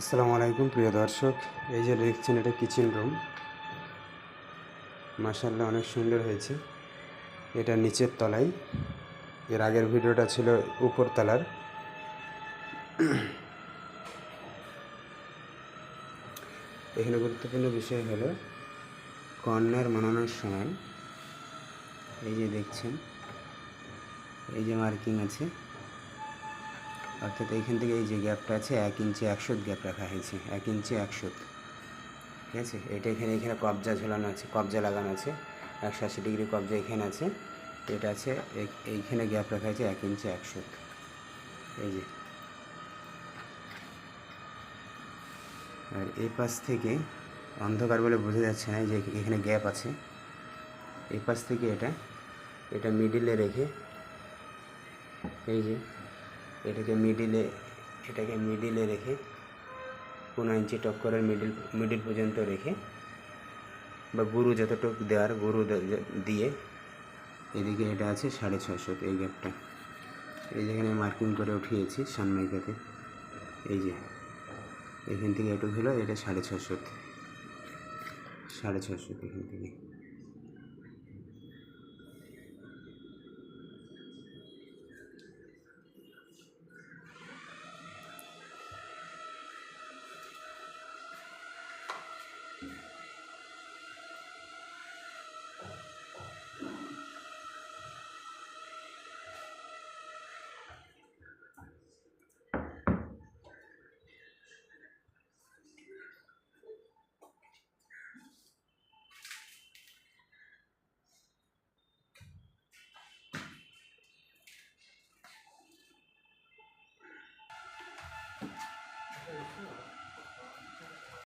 আসসালামু আলাইকুম, প্রিয় দর্শক। এই যে দেখছেন, এটা কিচেন রুম মাসাল্লাহ অনেক সুন্দর হয়েছে। এটা নিচের তলায়। এর আগের ভিডিওটা ছিল উপর তলার। এখানে গুরুত্বপূর্ণ বিষয় হলো, কর্নার বানানোর সময়, এই যে দেখছেন, এই যে মার্কিং আছে। অর্থাৎ এইখান থেকে এই যে গ্যাপটা আছে, এক ইঞ্চি একশো গ্যাপ রাখা হয়েছে, এক ইঞ্চি একশো ঠিক আছে? এটা এখানে এখানে কবজা ঝোলানো আছে, কবজা লাগানো আছে, একশো আশি ডিগ্রি কবজা এখানে আছে, এটা আছে, এই- এইখানে গ্যাপ রাখা হয়েছে এক ইঞ্চি একশো এই যে। আর এই পাশ থেকে অন্ধকার বলে বোঝা যাচ্ছে না যে এখানে গ্যাপ আছে। এই পাশ থেকে এটা এটা মিডিলে রেখে, এই যে এটাকে মিডিলে এটাকে মিডিলে রেখে পনেরো ইঞ্চি টক্করের মিডিল মিডিল পর্যন্ত রেখে বা গুরু যতটুকু দেওয়ার গুরু দিয়ে এদিকে এটা আছে সাড়ে ছশো এই গ্যাপটা এই যেখানে মার্কিং করে উঠিয়েছি সানমাইকাতে। এই যে, এখান থেকে এটুক হলো এটা সাড়ে ছশো সাড়ে ছশো এখান থেকে। Very.